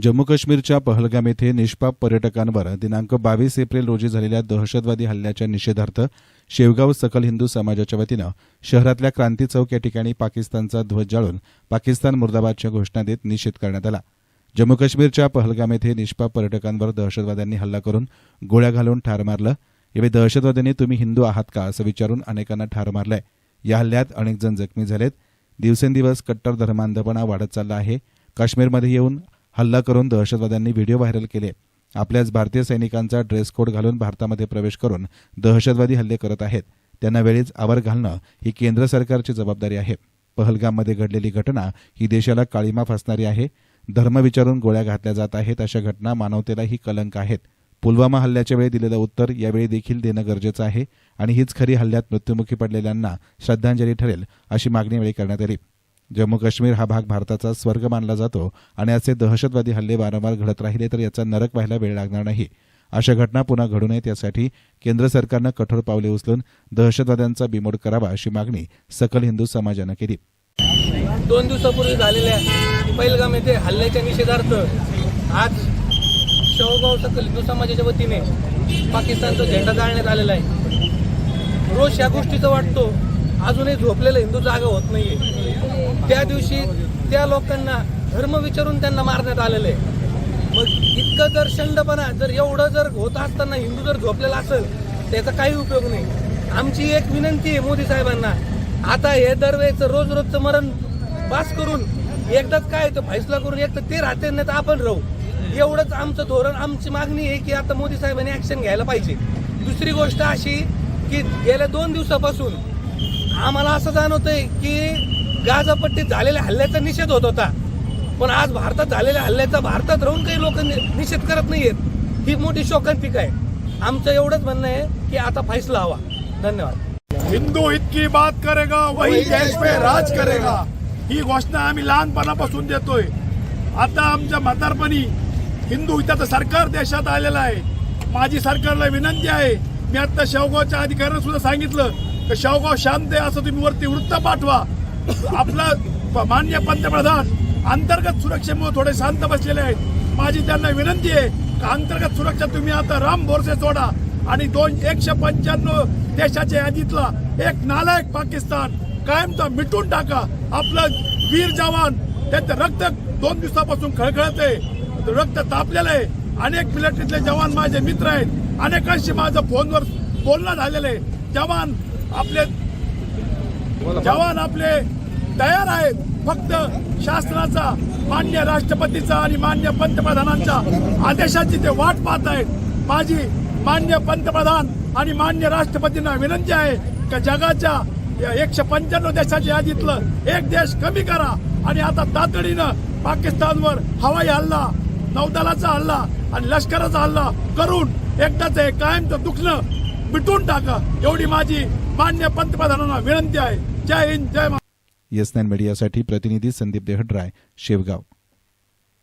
जम्मू काश्मीरच्या पहलगाम येथे निष्पाप पर्यटकांवर दिनांक बावीस एप्रिल रोजी झालेल्या दहशतवादी हल्ल्याच्या निषेधार्थ शेवगाव सकल हिंदू समाजाच्या वतीनं शहरातल्या क्रांती चौक या ठिकाणी पाकिस्तानचा ध्वज जाळून पाकिस्तान मुर्दाबादच्या घोषणा देत निषेध करण्यात आला. जम्मू काश्मीरच्या पहलगाम येथे निष्पाप पर्यटकांवर दहशतवाद्यांनी हल्ला करून गोळ्या घालून ठार मारलं. यावेळी दहशतवाद्यांनी तुम्ही हिंदू आहात का? असं विचारून अनेकांना ठार मारलंय. या हल्ल्यात अनेक जण जखमी झालेत. दिवसेंदिवस कट्टर धर्मांधपणा वाढत चालला आहे. काश्मीरमध्ये येऊन हल्ला करून दहशतवाद्यांनी व्हिडिओ व्हायरल केले. आपल्याच भारतीय सैनिकांचा ड्रेस कोड घालून भारतामध्ये प्रवेश करून दहशतवादी हल्ले करत आहेत. त्यांना वेळीच आवर घालणं ही केंद्र सरकारची जबाबदारी आहे. पहलगाममध्ये घडलेली घटना ही देशाला काळीमा फासणारी आहे. धर्म विचारून गोळ्या घातल्या जात आहेत अशा घटना मानवतेलाही कलंक आहेत. पुलवामा हल्ल्याच्या वेळी दिलेलं उत्तर यावेळी देखील देणं गरजेचं आहे आणि हीच खरी हल्ल्यात मृत्युमुखी पडलेल्यांना श्रद्धांजली ठरेल अशी मागणी यावेळी करण्यात आली. जम्मू काश्मीर हा भाग भारताचा स्वर्ग मानला जातो आणि असे दहशतवादी हल्ले वारंवार घडत राहिले तर याचा नरक व्हायला वेळ लागणार नाही. अशा घटना पुन्हा घडू नयेत यासाठी केंद्र सरकारनं कठोर पावले उचलून दहशतवाद्यांचा बिमोड करावा अशी मागणी सकल हिंदू समाजानं केली. दोन दिवसापूर्वी झालेल्या पैलगाम येथे हल्ल्याच्या निषेधार्थ आज शेवगाव सकल हिंदू समाजाच्या वतीने पाकिस्तानचा झेंडा जाळण्यात आलेला आहे. रोज या गोष्टीचा वाटतो अजूनही झोपलेलं हिंदू जागा होत नाहीये. त्या दिवशी त्या लोकांना धर्म विचारून त्यांना मारण्यात आलेलं आहे. मग इतकं जर शंडपणा जर एवढं जर होत असताना हिंदू जर झोपलेला असेल त्याचा काही उपयोग नाही. आमची एक विनंती आहे मोदी साहेबांना आता हे दरवेळेचं रोज रोजचं मरण पास करून एकदाच काय तर फैसला करून एक तर ते राहते नाही तर आपण राहू. एवढंच आमचं धोरण आमची मागणी आहे की आता मोदी साहेबांनी ऍक्शन घ्यायला पाहिजे. दुसरी गोष्ट अशी की गेल्या दोन दिवसापासून आम्हाला असं जाणवतंय की गाजापट्टीत झालेल्या हल्ल्याचा निषेध होत होता. पण आज भारतात झालेल्या हल्ल्याचा भारतात राहून काही लोक निषेध करत नाहीयेत. ही मोठी शोकांतिक आहे. आमचं एवढंच म्हणणं आहे की आता फैसला हवा. धन्यवाद. हिंदू हित की बात करेगा वही देश पे राज करेगा. ही घोषणा आम्ही लहानपणापासून देतोय. आता आमच्या म्हातारपणी हिंदू हिताचं सरकार देशात आलेलं आहे. माझी सरकारला विनंती आहे. मी आता शेवगावच्या अधिकाऱ्यांना सुद्धा सांगितलं की शेवगाव शांत आहे असं तुम्ही वरती वृत्त पाठवा. आपला मान्य माननीय पंतप्रधान अंतर्गत सुरक्षेमुळे थोडे शांत बसलेले आहेत. माझी त्यांना विनंती आहे का अंतर्गत सुरक्षा तुम्ही आता राम बोरसे सोडा आणि दोन एकशे पंच्याण्णव देशाच्या यादीतला एक नालायक पाकिस्तान कायमचा मिटून टाका. आपलं वीर जवान त्यांचं रक्त दोन दिवसापासून खळखळत आहे. रक्त तापलेलं आहे. अनेक मिलिटरीतले जवान माझे मित्र आहेत. अनेकांशी माझं फोनवर बोलणं झालेलं आहे. जवान आपले जवान आपले तयार आहेत. फक्त शासनाचा मान्य राष्ट्रपतीचा आणि मान्य पंतप्रधानांच्या आदेशाची ते वाट पाहत आहेत. माझी मान्य पंतप्रधान आणि मान्य राष्ट्रपतींना विनंती आहे का जगाच्या एकशे पंच्याण्णव देशाच्या यादीतलं एक देश कमी करा आणि आता तातडीनं पाकिस्तानवर हवाई हल्ला नौदलाचा हल्ला आणि लष्कराचा हल्ला करून एकदाच हे कायमचं दुखणं मिटून टाका. एवढी माझी मान्य पंतप्रधानांना विनंती आहे. जय हिंद जय महाराष्ट्र. येस नाईन मीडियासाठी प्रतिनिधी संदीप देहड्राय शेवगाव.